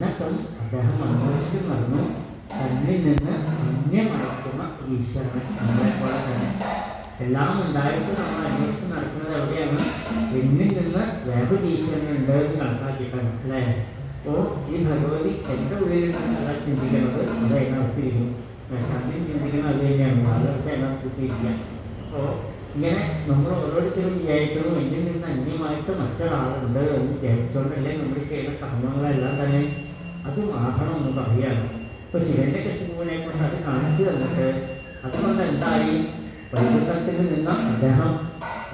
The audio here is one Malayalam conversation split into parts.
എന്നിട്ടും അദ്ദേഹം അന്വേഷിച്ചു നടന്നു. തന്നിൽ നിന്ന് അന്യമടക്കുന്ന ഈശ്വരൻ നമ്മളെ പോലെ തന്നെ. എല്ലാം ഉണ്ടായിട്ട് നമ്മൾ അന്വേഷിച്ച് നടക്കുന്നത് എവിടെയാണ്? എന്നിൽ നിന്ന് വേറൊരു ഈശ്വരനെ ഉണ്ട് കണക്കാക്കിയിട്ടാണ്. അല്ലേ അപ്പോൾ ഈ ഭഗവതി എന്റെ ഉള്ളിൽ നിന്നല്ല ചിന്തിക്കുന്നത്. അത് അതിനകത്തിരിക്കുന്നു ശാന്തി ചിന്തിക്കുന്നത് അത് തന്നെയാണ്. അതൊക്കെ അതിനകത്തിരിക്കുക അപ്പോൾ ഇങ്ങനെ നമ്മൾ ഓരോരുത്തരും വിചാരിക്കുന്നു എന്നിൽ നിന്ന് അന്യമായിട്ട് മറ്റൊരാളുണ്ട് എന്ന് വിചാരിച്ചുകൊണ്ടല്ലേ നമ്മൾ ചെയ്യുന്ന കർമ്മങ്ങളെല്ലാം തന്നെ അത് മാറണം എന്ന് പറയുകയാണ് ഇപ്പൊ ശിവന്റെ കശുപുവിനെ കൊണ്ട് അത് കാണിച്ചു തന്നിട്ട് അതുകൊണ്ട് എന്തായി വൈകുണ്ഠത്തിൽ നിന്ന അദ്ദേഹം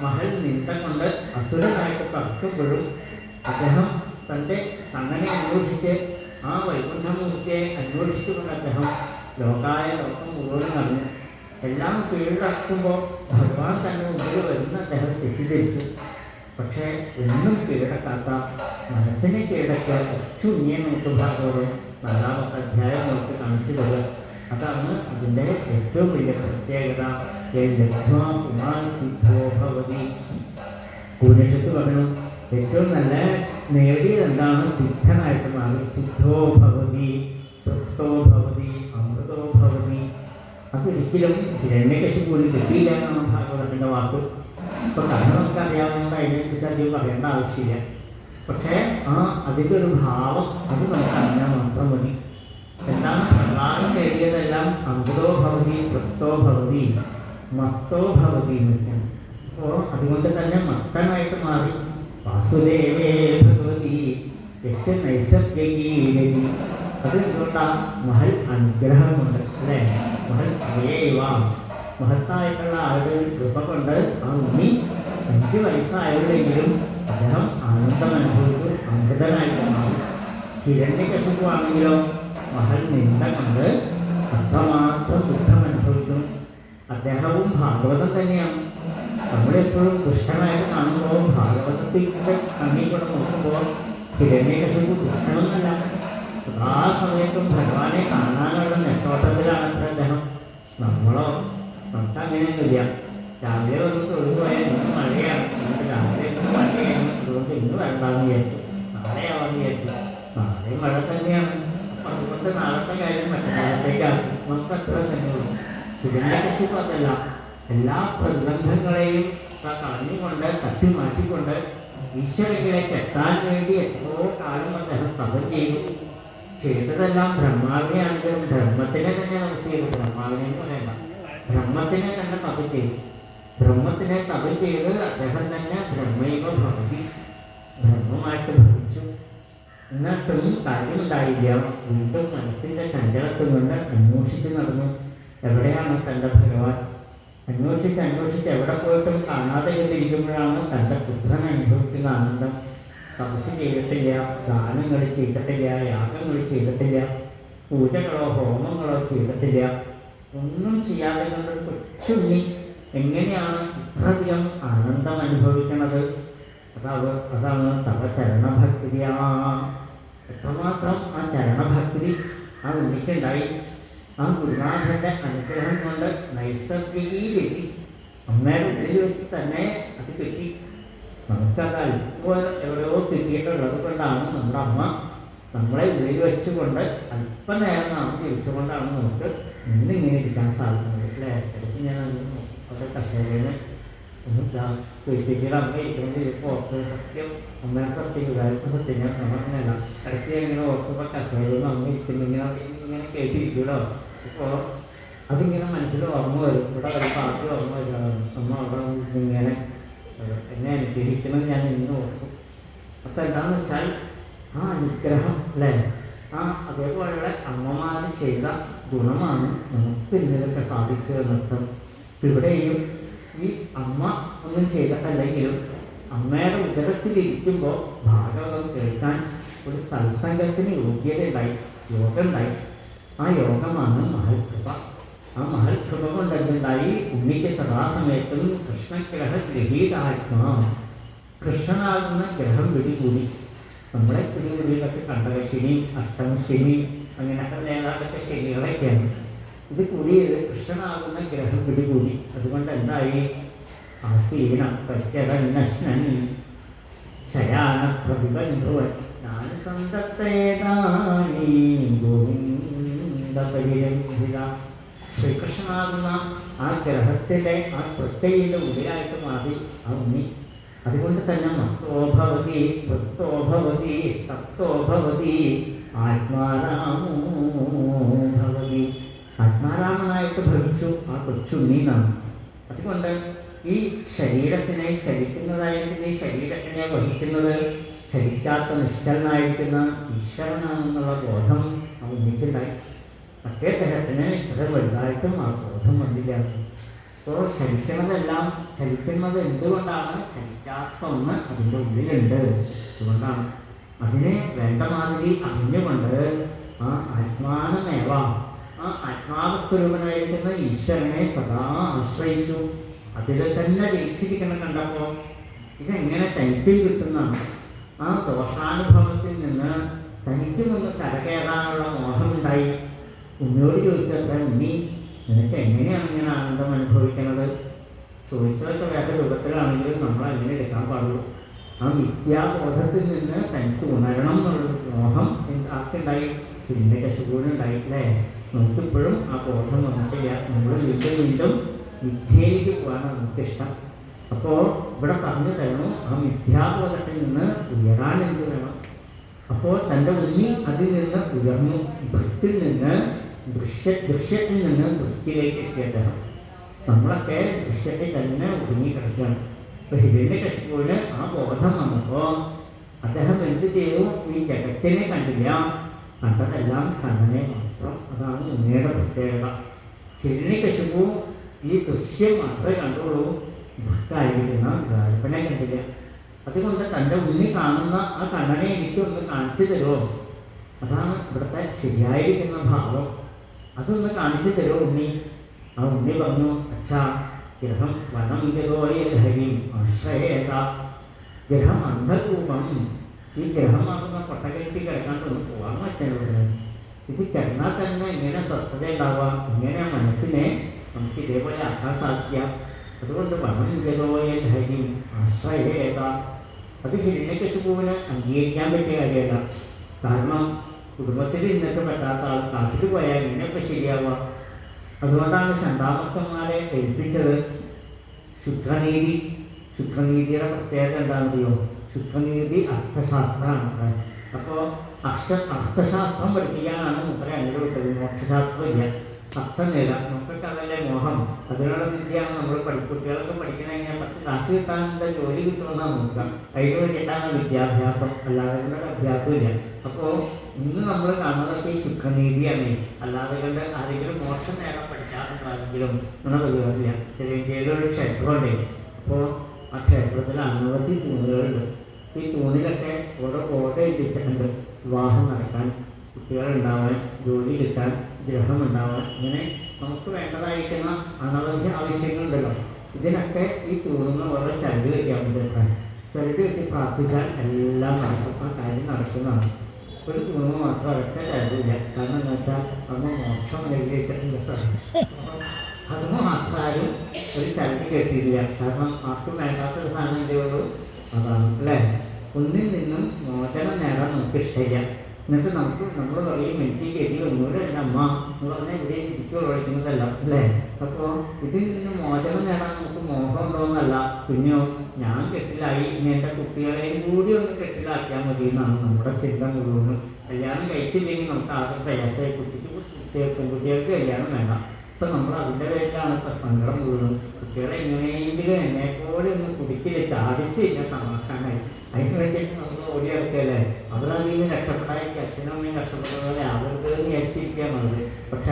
മഹൽ നിന്ദ കൊണ്ട് അസുരനായിട്ട് പറക്കുമ്പോഴും അദ്ദേഹം തന്റെ തങ്ങനെ അന്വേഷിച്ച് ആ വൈകുണ്ഠമൂർത്തിയെ അന്വേഷിച്ചുകൊണ്ട് അദ്ദേഹം ലോകായ ലോകം മുഴുവൻ നടന്നു എല്ലാം കീഴടക്കുമ്പോൾ ഭഗവാൻ തന്നെ മുമ്പിൽ വരുന്ന അദ്ദേഹം തെറ്റിദ്ധരിച്ചു. പക്ഷേ എന്നും കീഴടക്കാത്ത മനസ്സിനെ കീഴടക്കിയ ശൂന്യ നോക്ക് ഭാഗവതം നാലാമത്തെ അധ്യായം നമുക്ക് കാണിച്ചത് അതാണ് അതിന്റെ ഏറ്റവും വലിയ പ്രത്യേകത. ഏ ലബ്ധ്വാ പുമാൻ സിദ്ധോ ഭവതി. ഉപനിഷത്ത് പറഞ്ഞു ഏറ്റവും നല്ല നേടിയത് എന്താണ്? സിദ്ധനായിട്ട് മാറി. സിദ്ധോ ഭവതി തൃപ്തോ ഭവതി അമൃതോ ഭവതി. അതൊരിക്കലും ഹിരണ്യകശിപൂരിൽ കിട്ടിയില്ല എന്നാണ് ഭാഗവതത്തിന്റെ വാക്ക്. ഇപ്പൊ കഥ നമുക്ക് അറിയാവുന്നതുകൊണ്ട് അതിനെക്കുറിച്ച് അധികം പറയേണ്ട ആവശ്യമില്ല. പക്ഷേ ആ അതിന്റെ ഒരു ഭാവം അത് നമുക്ക് അറിഞ്ഞാൽ മാത്രം മതി. എന്താണ്? പ്രധാനം തേടിയതെല്ലാം അന്തോ ഭവതി തൃപ്തോ ഭവതി മത്തോ ഭവതി എന്നൊക്കെയാണ്. അപ്പോൾ അതുകൊണ്ട് തന്നെ മത്തനായിട്ട് മാറി. വാസുദേവേ ഭഗവതി യസ്യ നൈസർഗീരതി അത് എന്തുകൊണ്ടാണ് മഹൽ അനുഗ്രഹമുണ്ട് അല്ലേ? മഹൽ അയേവ മഹത്തായിട്ടുള്ള ആളുടെ കൃപ കൊണ്ട് ആ ഉണ്ണി അഞ്ച് വയസ്സായവരെങ്കിലും അദ്ദേഹം ആനന്ദം അനുഭവിച്ചു അമൃതനായിട്ട് മാറി ഹിരണ്യകശിപ്പു ആണെങ്കിലോ മഹൽ നിന്ദ കൊണ്ട് അത്രമാത്രം ദുഃഖം അനുഭവിച്ചു അദ്ദേഹവും ഭാഗവതം തന്നെയാണ്. നമ്മളെപ്പോഴും ദുഷ്ടനായിട്ട് കാണുമ്പോൾ ഭാഗവതത്തിന്റെ കണ്ണിൽ കൂടെ നോക്കുമ്പോൾ ഹിരണ്യകശിപ്പു ദുഷ്ടമെന്നല്ല ആ സമയത്തും ഭഗവാനെ കാണാനുള്ള നെട്ടോട്ടത്തിലാണ് അദ്ദേഹം. നമ്മളോ നമുക്ക് അങ്ങനെയൊന്നുമില്ല. രാവിലെ ഒന്ന് തൊഴിൽ പോയാൽ ഇന്ന് മഴയാണ്. രാവിലെ ഇന്ന് മഴയാണ്. അതുകൊണ്ട് ഇന്ന് വേണ്ടാന്ന് വിചാരിച്ചു. നാളെ ആവാന്ന് വിചാരിച്ചു. നാളെ മഴ തന്നെയാണ്. അതുകൊണ്ട് നാളത്തെ കാര്യം മറ്റന്നാളത്തേക്കാണ് നമുക്ക് അത്ര തന്നെയുള്ളൂ ഹിരണ്യകശിപ്പ് അതല്ല. എല്ലാ പ്രതിബന്ധങ്ങളെയും കളഞ്ഞുകൊണ്ട് തട്ടി മാറ്റിക്കൊണ്ട് ഈശ്വരങ്ങളിലേക്ക് എത്താൻ വേണ്ടി എത്രയോ കാലം അദ്ദേഹം തപം ചെയ്തു. ചെയ്തതെല്ലാം ബ്രഹ്മാവിനെയാണെങ്കിലും ബ്രഹ്മത്തിനെ തന്നെ നമുക്ക് ചെയ്തു ബ്രഹ്മാവിനെ എന്ന് ബ്രഹ്മത്തിനെ തന്നെ തപം ചെയ്തു ബ്രഹ്മത്തിനെ തപം ചെയ്ത് അദ്ദേഹം തന്നെ ബ്രഹ്മൈവ ഭവതി. ബ്രഹ്മമായിട്ട് ഭവിച്ചു. എന്നിട്ടും കാര്യമുണ്ടായില്ല വീണ്ടും മനസ്സിന്റെ ചഞ്ചലത്തിൽ നിന്ന് അന്വേഷിച്ച് നടന്നു. എവിടെയാണ് തന്റെ ഭഗവാൻ? അന്വേഷിച്ച് അന്വേഷിച്ച് എവിടെ പോയിട്ടും കാണാതെ ഇരിക്കുമ്പോഴാണ് തന്റെ പുത്രൻ അനുഭവിക്കുന്ന ആനന്ദം. തപസ് ചെയ്തിട്ടില്ല ദാനങ്ങൾ ചെയ്തിട്ടില്ല യാഗങ്ങൾ ചെയ്തിട്ടില്ല പൂജകളോ ഹോമങ്ങളോ ചെയ്തിട്ടില്ല. ഒന്നും ചെയ്യാതെ കൊണ്ട് കൊച്ചുണ്ണി എങ്ങനെയാണ് ഇത്രയധികം ആനന്ദം അനുഭവിക്കുന്നത് അതാവ് അതാണ് തവ ചരണഭക്തിയാ. എത്രമാത്രം ആ ചരണഭക്തി ആ ഉണ്ണിക്കുണ്ടായി? ആ ഗുരുനാഥന്റെ അനുഗ്രഹം കൊണ്ട് നൈസർഗികയിലെത്തി അമ്മയുടെ ഉള്ളിൽ വെച്ച് തന്നെ അത് കിട്ടി. നമുക്കത് അല്പം എവിടെയോ കിട്ടിയിട്ടുള്ളത് കൊണ്ടാണ് നമ്മുടെ അമ്മ നമ്മളെ ഉള്ളിൽ വെച്ചുകൊണ്ട് അല്പനേരം നാം ജീവിച്ചുകൊണ്ടാണ് നമുക്ക് ഇന്നിങ്ങനെ ഇരിക്കാൻ സാധിക്കുന്നത് അല്ലേ? ഇടയ്ക്ക് ഞാൻ അവിടെ കസേരയിൽ വീട്ടിലേക്ക് അമ്മ ഇരിക്കുന്നത് ഇപ്പോൾ ഓർത്ത് സത്യം അമ്മയുടെ സത്യം ഇതായിട്ട് സത്യം. ഞാൻ നമുക്കല്ല ഇടയ്ക്ക് ഇങ്ങനെ ഓർത്തപ്പോൾ കസേരയിൽ അമ്മ ഇരിക്കുന്നിങ്ങനെ ഇങ്ങനെ കേട്ടിരിക്കുമല്ലോ ഇപ്പോൾ അതിങ്ങനെ മനസ്സിൽ ഓർമ്മ വരും. ഇവിടെ ഒരു പാർട്ടി ഓർമ്മ വരും അമ്മ അവിടെ ഇങ്ങനെ എന്നെ അനുഗ്രഹിക്കണം ഞാൻ ഇന്ന് ഓർക്കും അപ്പോൾ എന്താണെന്ന് വെച്ചാൽ ആ അനുഗ്രഹം അല്ലേ? ആ അതേപോലെയുള്ള അമ്മമാർ ചെയ്ത ഗുണമാണ് നമുക്ക് ഇന്നതൊക്കെ സാധിച്ചത് നൃത്തം ഇവിടെയും ഈ അമ്മ ഒന്നും ചെയ്തിട്ടല്ലെങ്കിലും അമ്മയുടെ ഉദരത്തിലിരിക്കുമ്പോൾ ഭാഗവതം കേൾക്കാൻ ഒരു സത്സംഗത്തിന് യോഗ്യതയുണ്ടായി യോഗ ഉണ്ടായി ആ യോഗമാണ് മഹൽകൃപ. ആ മഹൽകൃപ കൊണ്ട് എന്തുണ്ടായി ഉണ്ണിക്ക് സദാസമയത്തും കൃഷ്ണഗ്രഹ ഗ്രഹീതാത്മാ കൃഷ്ണനാകുന്ന ഗ്രഹം പിടികൂടി. നമ്മളെ ശനി അഷ്ടം ശനി അങ്ങനെയൊക്കെ നേതാക്കളൊക്കെ ശനികളൊക്കെയാണ് ഇത് കൂടിയത് കൃഷ്ണനാകുന്ന ഗ്രഹം കൂടി. അതുകൊണ്ട് എന്തായി? ആസീന പ്രത്യകന്നശ്നൻ ശയാന പ്രതിബന്ധുവൻ. ഞാൻ സന്തത്തേതാണീ ഗോവിന്ദ ശ്രീകൃഷ്ണനാകുന്ന ആ ഗ്രഹത്തിലെ ആ പ്രത്യയുടെ ഉള്ളിലായിട്ട് മാറി ആ ഉണ്ണി അതുകൊണ്ട് തന്നെ മത്തോഭവതി തൃപ്തോഭവതി സക്തോഭവതി ആത്മാരാമോ ഭവതി. ആത്മാരാമനായിട്ട് ഭവിച്ചു ആ കൊച്ചു നീനാണ് അതുകൊണ്ട് ഈ ശരീരത്തിനെ ചലിക്കുന്നതായിരിക്കുന്ന ഈ ശരീരത്തിനെ വഹിക്കുന്നത് ചലിക്കാത്ത നിശ്ചലനായിരിക്കുന്ന ഈശ്വരനാണെന്നുള്ള ബോധം മറ്റേ ഗ്രഹത്തിന് ഇത്ര വലുതായിട്ടും ആ ബോധം വന്നില്ല. അപ്പോൾ ചലിക്കുന്നതെല്ലാം ചലിക്കുന്നത് എന്തുകൊണ്ടാണ്? ചലിക്കാത്ത ഒന്ന് അതിന്റെ ഉള്ളിലുണ്ട്. അതുകൊണ്ടാണ്. അതിനെ വേണ്ട മാതിരി അറിഞ്ഞുകൊണ്ട് ആ ആത്മാനമേവ ആ ആത്മാവസ്വരൂപനായിരിക്കുന്ന ഈശ്വരനെ സദാ ആശ്രയിച്ചു. അതിൽ തന്നെ വീക്ഷിക്കണം കണ്ടപ്പോൾ ഇതെങ്ങനെ തനിക്കിൽ കിട്ടുന്ന ആ ദോഷാനുഭവത്തിൽ നിന്ന് തനിക്ക് നിന്ന് കരകയറാനുള്ള മോഹമുണ്ടായി. ഉണ്ണിയോട് ചോദിച്ചപ്പോൾ ഉണ്ണി നിനക്ക് എങ്ങനെയാണ് ഇങ്ങനെ ആനന്ദം അനുഭവിക്കുന്നത്? ചോദിച്ചതൊക്കെ വേറെ രൂപത്തിലാണെങ്കിലും നമ്മൾ അങ്ങനെ എടുക്കാൻ പാടുള്ളൂ. ആ മിഥ്യാബോധത്തിൽ നിന്ന് തനിക്ക് ഉണരണം എന്നുള്ളൊരു മോഹം ആർക്കുണ്ടായി? പിന്നെ കശുകൂടുണ്ടായി അല്ലേ നമുക്കിപ്പോഴും ആ ബോധം വന്നിട്ടില്ല നമ്മൾ വീണ്ടും വീണ്ടും മിഥ്യയിലേക്ക് പോകാനാണ് നമുക്കിഷ്ടം. അപ്പോൾ ഇവിടെ പറഞ്ഞു തരണം ആ മിഥ്യാബോധത്തിൽ നിന്ന് ഉയരാൻ എന്ത് വേണം? അപ്പോൾ തന്റെ ഉണ്ണി അതിൽ നിന്ന് ഉയർന്നു. ഭക്തിയിൽ നിന്ന് ദൃശ്യ ദൃശ്യത്തിൽ നിന്ന് ദൃഷ്ടിയിലേക്ക് എത്തേണ്ടതാണ് നമ്മളൊക്കെ ദൃശ്യത്തിൽ തന്നെ ഒതുങ്ങി കിടക്കുകയാണ്. ഇപ്പൊ ഹിരണ്യ കശിപ്പുവിന് ആ ബോധം വന്നപ്പോൾ അദ്ദേഹം എന്ത് ചെയ്തു? ഈ ജഗത്തിനെ കണ്ടില്ല. കണ്ടതെല്ലാം കണ്ണനെ മാത്രം അതാണ് ഉണ്ണിയുടെ പ്രത്യേകത. ഹിരണ്യ കശിപ്പു ഈ ദൃശ്യം മാത്രമേ കണ്ടുള്ളൂ. ഭക്തായിരിക്കുന്ന ഗാൽപ്പനെ കണ്ടില്ല. അതുകൊണ്ട് തന്റെ ഉണ്ണി കാണുന്ന ആ കണ്ണനെ എനിക്കൊന്ന് കാണിച്ചു തരുമോ? അതാണ് ഇവിടുത്തെ ശരിയായിരിക്കുന്ന ഭാവം. അതൊന്ന് കാണിച്ചു തരുമോ ഉണ്ണി? ആ ഉണ്ണി പറഞ്ഞു അച്ഛാ ഗ്രഹം വനം ഗതോയ ധരിം ആശ്രയേത. ഗ്രഹം അന്ധരൂപം ഈ ഗ്രഹമാകുന്ന കൊട്ടകെട്ടി കിടക്കാണ്ടൊന്ന് പോകാൻ അച്ഛനോട്? ഇത് കിടന്നാൽ തന്നെ ഇങ്ങനെ സ്വസ്ഥത ഉണ്ടാവുക ഇങ്ങനെ മനസ്സിനെ നമുക്ക് ഇതേപോലെ ആക്കാൻ സാധിക്കാം അതുകൊണ്ട് വനം ഗതോയ ധരിം ആശ്രയേത. അത് ഹിരണ്യകശിപുവിന് അംഗീകരിക്കാൻ പറ്റിയ കാര്യമല്ല. കാരണം കുടുംബത്തിൽ ഇന്നത്തെ പറ്റാത്ത ആൾ കാട്ടിൽ പോയാൽ ഇങ്ങനെയൊക്കെ ശരിയാവുക. അതുകൊണ്ടാണ് ശണ്ടാമക്കന്മാരെ ഏൽപ്പിച്ചത്. ശുദ്ധനീതി ശുദ്ധനീതിയുടെ പ്രത്യേകത എന്താണെന്നറിയോ? ശുദ്ധനീതി അർത്ഥശാസ്ത്രമാണ്. അപ്പോൾ അക്ഷ അർത്ഥശാസ്ത്രം പഠിപ്പിക്കാനാണ് മുപ്പരെ അങ്ങനെ വിട്ടത് മോക്ഷശാസ്ത്രം ഇല്ല അർത്ഥം നേര നമുക്കൊക്കെ അതല്ലേ മോഹം. അതിനുള്ള വിദ്യയാണ് നമ്മൾ പഠി കുട്ടികളൊക്കെ പഠിക്കണമെങ്കിൽ പത്ത് കാശ് കിട്ടാനുള്ള ജോലി കിട്ടുമെന്നാണ് നോക്കുക അതിന് വേണ്ടിയിട്ടാണ് വിദ്യാഭ്യാസം അല്ലാതെ കൊണ്ട് അഭ്യാസമില്ല. അപ്പോൾ ഇന്ന് നമ്മൾ കാണുന്നതൊക്കെ ഈ സുഖനീതിയാണ്. അല്ലാതെ കണ്ട് ആരെങ്കിലും മോശം നേരം പഠിക്കാറുണ്ടാണെങ്കിലും നമ്മുടെ പരിപാടിയില്ല ഒരു ക്ഷേത്രമുണ്ട്. അപ്പോൾ ആ ക്ഷേത്രത്തിൽ അനവധി തൂണുകളുണ്ട്. ഈ തൂണിലൊക്കെ ഓരോ ഓർഡർ എത്തിച്ചിട്ടുണ്ട് വിവാഹം നടക്കാൻ കുട്ടികളുണ്ടാവാൻ ജോലി കിട്ടാൻ. ഗ്രഹം ഉണ്ടാവാൻ ഇങ്ങനെ നമുക്ക് വേണ്ടതായിരിക്കുന്ന അനാവശ്യ ആവശ്യങ്ങളുണ്ടല്ലോ. ഇതിനൊക്കെ ഈ തൂണുന്ന ഓരോ ചരട് വയ്ക്കാൻ പറ്റും ചരട് വെച്ച് പ്രാർത്ഥിച്ചാൽ എല്ലാം നടക്കും ആ കാര്യം നടക്കുന്നതാണ്. ഒരു തൂണ് മാത്രം അതൊക്കെ ചരടില്ല. കാരണം എന്താ വെച്ചാൽ അന്ന് മോക്ഷം നൽകിയിട്ടുണ്ട് അത് മാത്രമാരും ഒരു ചരട് കെട്ടിയില്ല കാരണം ആർക്കും വേണ്ടാത്തൊരു സാധനം എന്തേ ഉള്ളൂ. അതാണ് അല്ലേ? ഒന്നിൽ നിന്നും മോചനം നേടാൻ നമുക്ക് ഇഷ്ടമില്ല. എന്നിട്ട് നമുക്ക് നമ്മൾ പറയും എനിക്ക് ഗതി ഒന്നുകൂടെ എന്റെ അമ്മ എന്ന് പറഞ്ഞാൽ ഇവിടെ തിരിച്ചു വിളിക്കുന്നതല്ല അല്ലേ? അപ്പോൾ ഇതിൽ നിന്ന് മോചനം നേടാൻ നമുക്ക് മോഹം ഉണ്ടോന്നല്ല പിന്നെയോ ഞാൻ കെട്ടിലായി ഇനി എന്റെ കുട്ടികളെയും കൂടി ഒന്ന് കെട്ടിലാക്കിയാൽ മതി എന്നാണ് നമ്മുടെ ചിന്ത മുഴുവൻ കല്യാണം കഴിച്ചില്ലെങ്കിൽ നമുക്ക് ആകെ പ്രയാസമായി. കുട്ടിക്ക് കുട്ടികൾ പെൺകുട്ടികൾക്ക് കല്യാണം വേണ്ട. അപ്പം നമ്മൾ അതിന്റെ പേരിലാണ് ഇപ്പം സങ്കടം മുഴുവൻ കുട്ടികളെ എങ്ങനെയെങ്കിലും എന്നെ പോലെ ഒന്ന് കുടിക്കില്ല ചാടിച്ച് കഴിഞ്ഞാൽ സമാധാനമായി. അതിന് വേണ്ടിയിട്ട് നമ്മൾ ഓടി ഇറക്കല്ലേ അവരതിൽ നിന്ന് രക്ഷപ്പെടാൻ അച്ഛനും അമ്മയും കഷ്ടപ്പെട്ട പോലെ അവർക്ക് വിചാരിച്ചിരിക്കാൻ മതി പക്ഷെ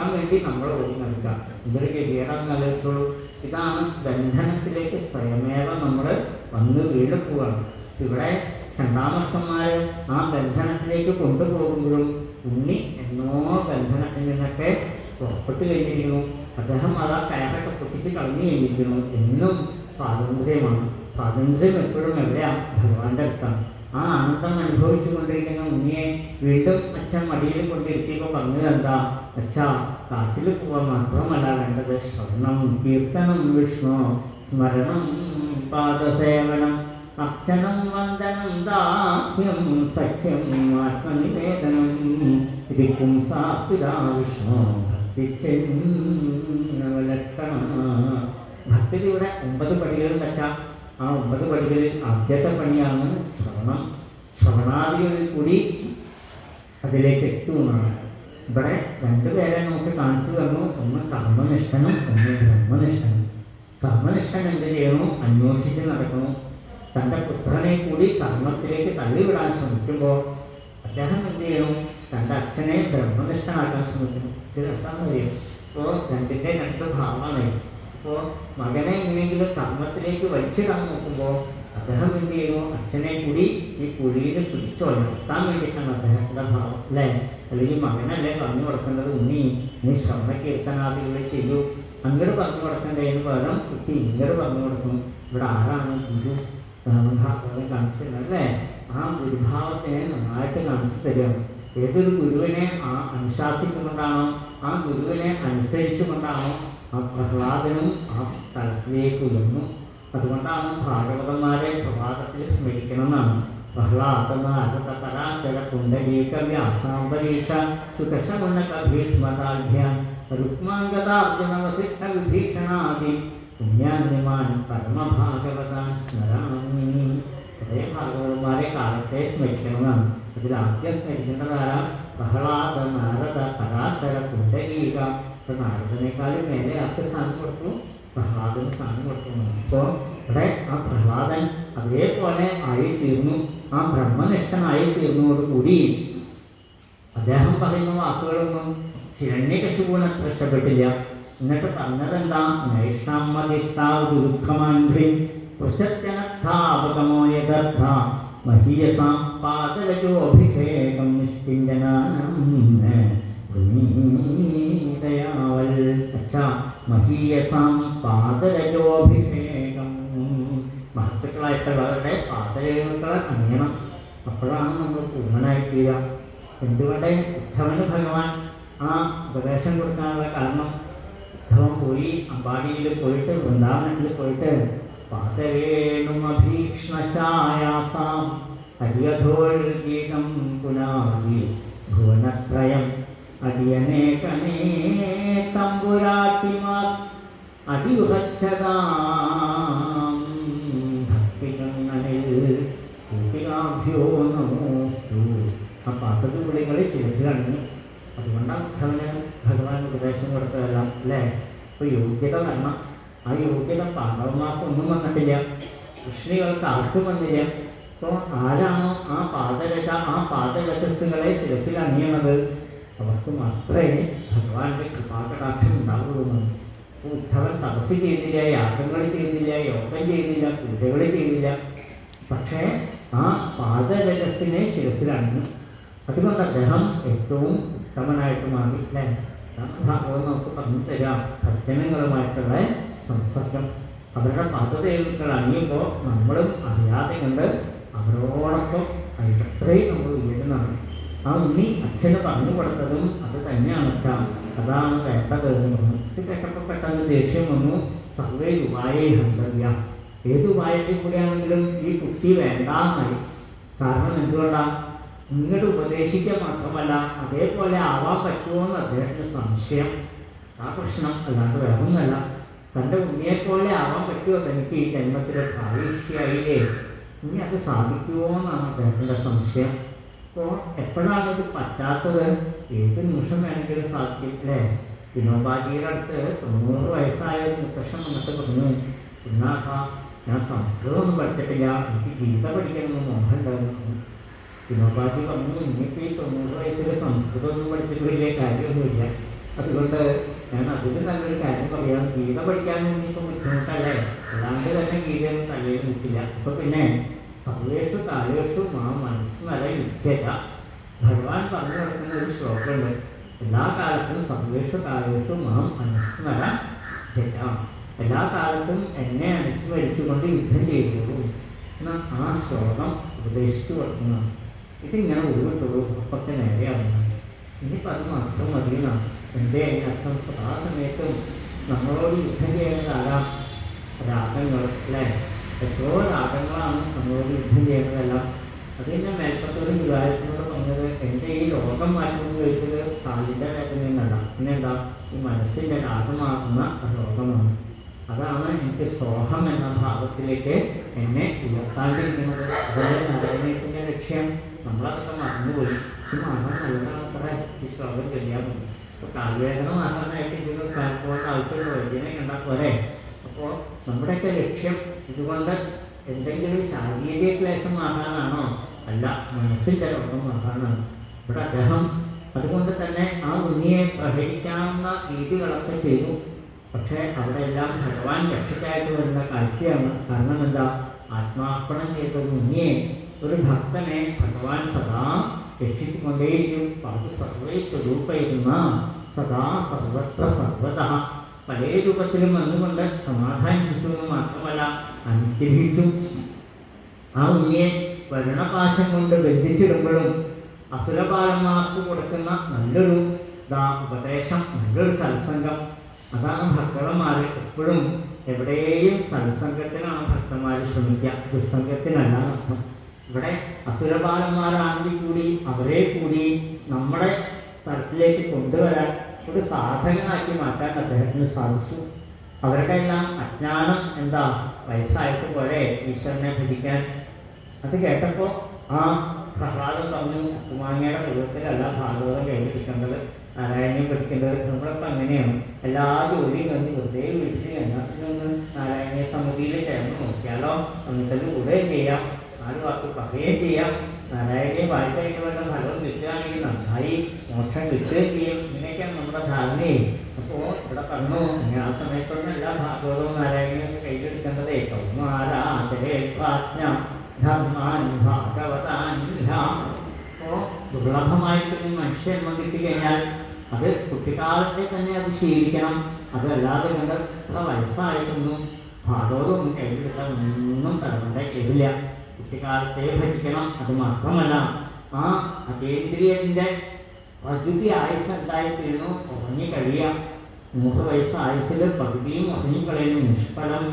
കുടിക്കാൻ വേണ്ടി നമ്മൾ വഴി നടക്കുക. ഇതൊരു ഗതികേടാന്ന് ആലോചിച്ചോളൂ? ഇതാണ് ബന്ധനത്തിലേക്ക് സ്വയമേവ നമ്മൾ വന്ന് വീഴപ്പോവാണ് ഇവിടെ ചണ്ടാമർത്തന്മാരെ ആ ബന്ധനത്തിലേക്ക് കൊണ്ടുപോകുമ്പോഴും ഉണ്ണി എന്നോ ബന്ധനത്തിൽ നിന്നൊക്കെ പുറപ്പെട്ടു കഴിഞ്ഞിരിക്കുന്നു. അദ്ദേഹം അത് ആ കയറൊക്കെ പൊട്ടിച്ച് കളഞ്ഞു കഴിഞ്ഞിരിക്കുന്നു. എന്നും സ്വാതന്ത്ര്യമാണ്. സ്വാതന്ത്ര്യം എപ്പോഴും എവിടെയാണ് ഭഗവാന്റെ അടുത്താണ്. ആ ആനന്ദം അനുഭവിച്ചു കൊണ്ടിരിക്കുന്ന ഉണ്ണിയെ വീണ്ടും അച്ഛൻ മടിയിൽ കൊണ്ടിരിക്കുമ്പോൾ പറഞ്ഞത് എന്താ അച്ഛാ കാട്ടിൽ പോവാൻ മാത്രമല്ല വേണ്ടത് ശ്രവണം കീർത്തനം വിഷ്ണു സ്മരണം പാദസേവനം അക്ഷണം വന്ദനം ദാസ്യം സഖ്യം ആത്മനിവേദനം ഇരിക്കും സാപ്പിതാ വിഷ്ണു ഭക്തി ഭക്തിയുടെ ഒമ്പത് പടികളും വെച്ചാൽ ആ ഒമ്പത് പടികളിൽ ആദ്യത്തെ പണിയാണ് ശ്രവണം ശ്രവണാദികളിൽ കൂടി അതിലേക്ക് എത്തുമെന്നാണ്. ഇവിടെ രണ്ടുപേരെ നമുക്ക് കാണിച്ചു തന്നു. ഒന്ന് കർമ്മനിഷ്ഠനും ഒന്ന് ബ്രഹ്മനിഷ്ഠനും. കർമ്മനിഷ്ഠൻ എന്ത് ചെയ്യണു? അന്വേഷിച്ച് നടക്കണു തന്റെ പുത്രനെ കൂടി കർമ്മത്തിലേക്ക് തള്ളിവിടാൻ ശ്രമിക്കുമ്പോൾ അദ്ദേഹം എന്ത് ചെയ്യണം? തന്റെ അച്ഛനെ ബ്രഹ്മനിഷ്ഠനാക്കാൻ ശ്രമിക്കണം ഇത് രണ്ടാമത് ചെയ്യും ഇപ്പോൾ രണ്ടിന്റെ രണ്ട് ഭാവമാണ് അപ്പോൾ മകനെ എങ്ങനെയെങ്കിലും കർമ്മത്തിലേക്ക് വലിച്ചിടാൻ നോക്കുമ്പോൾ അദ്ദേഹം എന്ത് ചെയ്യുന്നു അച്ഛനെ കൂടി ഈ കുഴിയിൽ പിടിച്ചു നിർത്താൻ വേണ്ടിയിട്ടാണ് അദ്ദേഹത്തിന്റെ ഭാവം അല്ലേ? അല്ലെങ്കിൽ മകനല്ലേ പറഞ്ഞു കൊടുക്കേണ്ടത്? ഉണ്ണി നീ ശ്രമ കീർത്തനാദികളെ ചെയ്യൂ. അങ്ങോട്ട് പറഞ്ഞു കൊടുക്കേണ്ടതിന് പകരം കുട്ടി ഇങ്ങോട്ട് പറഞ്ഞു കൊടുക്കും. ഇവിടെ ആരാണ് ഗുരു? ഭാഗം കാണിച്ചിരുന്നത് അല്ലേ? ആ ഗുരുഭാവത്തിനെ നന്നായിട്ട് കാണിച്ചു തരികയാണ് ഏതൊരു ഗുരുവിനെ ആ അനുശാസിക്കുന്നുണ്ടാണോ ആ ഗുരുവിനെ അനുസരിച്ചുകൊണ്ടാണോ? പ്രഹ്ലാദനും ആ തലത്തിലേക്ക് ഉയർന്നു അതുകൊണ്ടാണ് ഭാഗവതന്മാരെ പ്രഭാതത്തിൽ സ്മരിക്കണമെന്നാണ് പ്രഹ്ലാദ നാരദ പരാശര കുണ്ടലീക വ്യാസാംബരീഷ സുഖശമനക ഭീഷ്മദാഭ്യ രുക്മാംഗദാർജുന വസിഷ്ഠ വിഭീഷണാദി പുണ്യാന്യമാൻ പരമഭാഗവതാൻ സ്മരാമി അതേ ഭാഗവതന്മാരെ കാലത്തെ സ്മരിക്കണമെന്നാണ് അതിൽ ആദ്യം സ്മരിക്കേണ്ടതാരാ പ്രഹ്ലാദ നാരദ പരാശര കുണ്ടലീക ഇപ്പൊ നാരദനേക്കാളും മേലെ ആർക്ക് സ്ഥാനം കൊടുത്തു. പ്രഹ്ലാദന് സ്ഥാനം കൊടുക്കുന്നു അപ്പോൾ ഇവിടെ ആ പ്രഹ്ലാദൻ അതേപോലെ ആയി തീർന്നു ആ ബ്രഹ്മനിഷ്ഠനായി തീർന്നതോടുകൂടി അദ്ദേഹം പറയുന്ന വാക്കുകളൊന്നും ഹിരണ്യകശുപൂന് അത്ര ഇഷ്ടപ്പെട്ടില്ല. എന്നിട്ട് പറഞ്ഞതെന്താ? നൈഷ്ണാമതിസ്ഥാവ് ദുഃഖമാൻഭി പൃഷത്യനർത്ഥാപകമോ യഥർത്ഥ മഹീയസാം പാദരജോഭിഷേകം നിഷ്കിഞ്ചനാനം. അച്ഛാ മഹീയസാം പാദരജോഭിഷേകം. മഹത്തുക്കളായിട്ടുള്ളവരുടെ പാദരേഖകൾ അണിയണം. അപ്പോഴാണ് നമ്മൾ പൂർണനായിത്തീരുക എന്തുകൊണ്ട്? ഉദ്ധവന് ഭഗവാൻ ആ ഉപദേശം കൊടുക്കാനുള്ള കാരണം. ഉദ്ധവൻ പോയി അമ്പാടിയിൽ പോയിട്ട് വൃന്ദാവനത്തിൽ പോയിട്ട് പാതവേണുമഭീക്ഷ്ണശായാസാം ഹരിയധോൾ ഗീതം പുനാദി ഭുവനത്രയം അടിയനേകനേ തമ്പുരാട്ടിമാർ അടിയുറച്ചതാം ഭക്തികങ്ങളിൽ നമോസ്തു. ആ പാത്രത്തിൽ വിളികളെ ശിരസിലാണ് അതുകൊണ്ടാണ് ഭഗവാൻ ഉപദേശം കൊടുത്തതെല്ലാം അല്ലേ? ഇപ്പൊ യോഗ്യത വരണം. ആ യോഗ്യത പാണ്ഡവന്മാർക്കൊന്നും വന്നിട്ടില്ല. കൃഷ്ണികൾക്ക് ആർക്കും വന്നില്ല. അപ്പോൾ ആരാണോ ആ പാദരഥ ആ പാദരഥസ്സുകളെ ശിരസിൽ അണിയണത് അവർക്ക് മാത്രമേ ഭഗവാന്റെ കൃപാകടാക്ഷം ഉണ്ടാവുള്ളൂ ഉദ്ധവൻ തപസ് ചെയ്തില്ല യാഗങ്ങൾ ചെയ്തില്ല യോഗം ചെയ്തില്ല പൂജകൾ ചെയ്തില്ല പക്ഷേ ആ പാദരജസിനെ ശിരസിലാണ് അതുകൊണ്ട് അദ്ദേഹം ഏറ്റവും ഉത്തമനായിട്ട് മാറിയില്ലേ ഭാഗവും നമുക്ക് പറഞ്ഞു തരാം. സജ്ജനങ്ങളുമായിട്ടുള്ള സംസർഗം. അവരുടെ പാദദേവകൾ അണിയുമ്പോൾ നമ്മളും അറിയാതെ കണ്ട് അവരോടൊപ്പം അത്രയും നമ്മൾ ഉയരുന്നതാണ് ആ ഉണ്ണി അച്ഛന് പറഞ്ഞു കൊടുത്തതും അത് തന്നെയാണ് അച്ഛാ. അതാണ് വേണ്ടത് ഇത് കേട്ടപ്പോൾ പെട്ടെന്ന് ദേഷ്യം വന്നു. സർവേ ഉപായേ ഹന്തവ്യ. ഏത് ഉപായത്തിൽ കൂടിയാണെങ്കിലും ഈ കുട്ടി വേണ്ടാന്നായി. കാരണം എന്തുകൊണ്ടാണ് നിങ്ങളുടെ ഉപദേശിക്കുക മാത്രമല്ല അതേപോലെ ആവാൻ പറ്റുമോ എന്ന് അദ്ദേഹത്തിന് സംശയം. ആ പ്രശ്നം അല്ലാണ്ട് വേറൊന്നുമല്ല. തന്റെ ഉണ്ണിയെപ്പോലെ ആവാൻ പറ്റുമോ തനിക്ക് ഈ ജന്മത്തിലെ പ്രാവശ്യമായില്ലേ ഇനി അത് സാധിക്കുമോ എന്നാണ് അദ്ദേഹത്തിന്റെ സംശയം. അപ്പോൾ എപ്പോഴാണ് ഇത് പറ്റാത്തത് ഏത് നിമിഷം വേണമെങ്കിലും സാധിക്കും അല്ലേ? വിനോബാജിയുടെ അടുത്ത് തൊണ്ണൂറ് വയസ്സായ ഒരു മുത്തശ്ശൻ വന്നിട്ട് പറഞ്ഞു പിന്നാക്ക ഞാൻ സംസ്കൃതമൊന്നും പഠിച്ചിട്ടില്ല എനിക്ക് ഗീത പഠിക്കണമെന്ന് മോഹമുണ്ടായിരുന്നു. വിനോബാജി പറഞ്ഞു ഇനിയിപ്പോൾ ഈ തൊണ്ണൂറ് വയസ്സിൽ സംസ്കൃതമൊന്നും പഠിച്ചിട്ട് വലിയ കാര്യമൊന്നുമില്ല. അതുകൊണ്ട് ഞാൻ അതിന് നല്ലൊരു കാര്യം പറയാം. ഗീത പഠിക്കാൻ ഇനിയിപ്പോൾ ബുദ്ധിമുട്ടല്ലേ? അല്ലാണ്ട് തന്നെ ഗീതയൊന്നും തലയിൽ നിൽക്കില്ല. അപ്പോൾ പിന്നെ സർവേഷു കാലേഷു മാ മനസ്സുമല യുദ്ധത ഭഗവാൻ പറഞ്ഞു കിടക്കുന്ന ഒരു ശ്ലോകമുണ്ട്. എല്ലാ കാലത്തും സർവേഷു കാലേഷു മാം അനുസ്മര ജയം എല്ലാ കാലത്തും എന്നെ അനുസ്മരിച്ചുകൊണ്ട് യുദ്ധം ചെയ്തോളൂ എന്ന ആ ശ്ലോകം ഉപദേശിച്ചു കൊടുക്കുന്നു. ഇതിങ്ങനെ ഉരുവിട്ടുള്ളൂ അപ്പൊക്കെ നേരെയാവുന്നത് ഇനിയിപ്പോൾ അത് മാത്രം മതിയെന്നാണ് എന്റെ അർത്ഥം? സദാസമയത്തും നമ്മളോട് യുദ്ധം ചെയ്യുന്നതാകാം രാഗങ്ങൾ അല്ലേ? എത്രയോ രാഗങ്ങളാണ് നമ്മളോട് യുദ്ധം ചെയ്യുന്നതെല്ലാം. അത് തന്നെ മേൽപ്പത്തൊരു ഗുരുവായൂരത്തിനോട് പറഞ്ഞത് എന്റെ ഈ ലോകം മാറ്റുന്നത് ചോദിച്ചത് കാലിന്റെ വേദനയെന്നല്ല. പിന്നെന്താ ഈ മനസ്സിന്റെ രാഗമാകുന്ന ലോകമാണ് അതാണ് എനിക്ക് സോഹം എന്ന ഭാഗത്തിലേക്ക് എന്നെ ഉയർത്താണ്ടിരിക്കുന്നത്. അതുപോലെ നാരായണത്തിന്റെ ലക്ഷ്യം നമ്മളതൊക്കെ മറന്നുപോയി. ഈ നല്ലതാണത്രേ ഈ ശ്ലോകം ചെയ്യാൻ പോകും ഇപ്പോൾ കാൽവേദന മാറാനായിട്ട് ഇതിന് കാൽപ്പോട്ട് ആവശ്യമുള്ള വൈദ്യനെ കണ്ടാൽ പോരെ? അപ്പോൾ നമ്മുടെയൊക്കെ ലക്ഷ്യം ഇതുകൊണ്ട് എന്തെങ്കിലും ശാരീരിക ക്ലേശം മാറാനാണോ? അല്ല മനസ്സിന്റെ രോഗം മാറാനാണ്? ഇവിടെ അദ്ദേഹം അതുകൊണ്ട് തന്നെ ആ ഉണ്ണിയെ പ്രഹരിക്കാവുന്ന രീതികളൊക്കെ ചെയ്തു. പക്ഷേ അവിടെ എല്ലാം ഭഗവാൻ രക്ഷയ്ക്കായിട്ട് വരുന്ന കാഴ്ചയാണ്. കാരണം എന്താ? ആത്മാർപ്പണം ചെയ്ത ഉണ്ണിയെ ഒരു ഭക്തനെ ഭഗവാൻ സദാ രക്ഷിച്ചുകൊണ്ടേയിരിക്കും. അത് സർവേ സ്വരൂപയിരുന്ന സദാ സർവത്ര സർവത പല രൂപത്തിലും വന്നുകൊണ്ട് സമാധാനിപ്പിച്ചു മാത്രമല്ല അനുഗ്രഹിച്ചു. ആ ഉണ്ണിയെ വരണപാശം കൊണ്ട് ബന്ധിച്ചിടുമ്പോഴും അസുരപാലന്മാർക്ക് കൊടുക്കുന്ന നല്ലൊരു ഉപദേശം നല്ലൊരു സത്സംഗം. അതാണ് ഭക്തന്മാർ എപ്പോഴും എവിടെയും സത്സംഗത്തിനാണ് ഭക്തന്മാർ ശ്രമിക്കുക. ദുസ്സംഗത്തിനല്ല അർത്ഥം. ഇവിടെ അസുരപാലന്മാരാണെങ്കിൽ കൂടി അവരെ കൂടി നമ്മുടെ തലത്തിലേക്ക് കൊണ്ടുവരാൻ ഒരു സാധകനാക്കി മാറ്റാൻ അദ്ദേഹത്തിന് സാധിച്ചു. അവരുടെ എല്ലാം അജ്ഞാനം എന്താ? വയസ്സായിട്ട് പോലെ ഈശ്വരനെ ഭരിക്കാൻ അത് കേട്ടപ്പോൾ ആ പ്രഹ്ലാദം പറഞ്ഞു കുമാങ്ങയുടെ പൂർവത്തിലല്ല ഭാഗവതം കഴിഞ്ഞിരിക്കേണ്ടത് നാരായണനെ പഠിക്കേണ്ടത് നമ്മളൊക്കെ അങ്ങനെയാണ്. എല്ലാ ജോലിയും കണ്ട് വെറുതെ വീട്ടിൽ എന്നാത്തിനൊന്ന് നാരായണീയ സമിതിയിൽ ചേർന്ന് നോക്കിയാലോ? എന്നിട്ട് കൂടെ ചെയ്യാം. നാല് വാക്ക് പറയുകയും ചെയ്യാം. നാരായണനെ വായിക്കായിട്ട് വേണ്ട ഫലം കിട്ടുകയാണെങ്കിൽ നന്നായി മോക്ഷം കിട്ടുകയും ചെയ്യും. ഇങ്ങനെയൊക്കെയാണ് നമ്മുടെ ധാരണയെ അപ്പോൾ ഇവിടെ പറഞ്ഞു ഞാൻ സമയത്തൊന്നും എല്ലാ ഭാഗവതവും നാരായണനും കയ്യിലെടുക്കേണ്ടതേ കൗമാരാചരേ പ്രാജ്ഞ ധർമാൻ ഭാഗവതാൻ അത് കുട്ടിക്കാലത്തെ തന്നെ അത് ശീലിക്കണം. അതല്ലാതെ കണ്ട് ഇത്ര വയസ്സായിട്ടൊന്നും ഭാഗവതമൊന്നും കയ്യിലെടുത്താൽ ഒന്നും തലമുണ്ട കേൾക്കില്ല കുട്ടിക്കാലത്തെ ഭരിക്കണം അത് മാത്രമല്ല ആ അതേന്ദ്രിയന്റെ പകുതി ആയുസ് എന്തായിത്തീരുന്നു ഉറങ്ങി കഴിയാം. നൂറ് വയസ്സ് ആയുസ്സിൽ പകുതിയും ഉറങ്ങിക്കളയുന്നു നിഷ്ഫലം.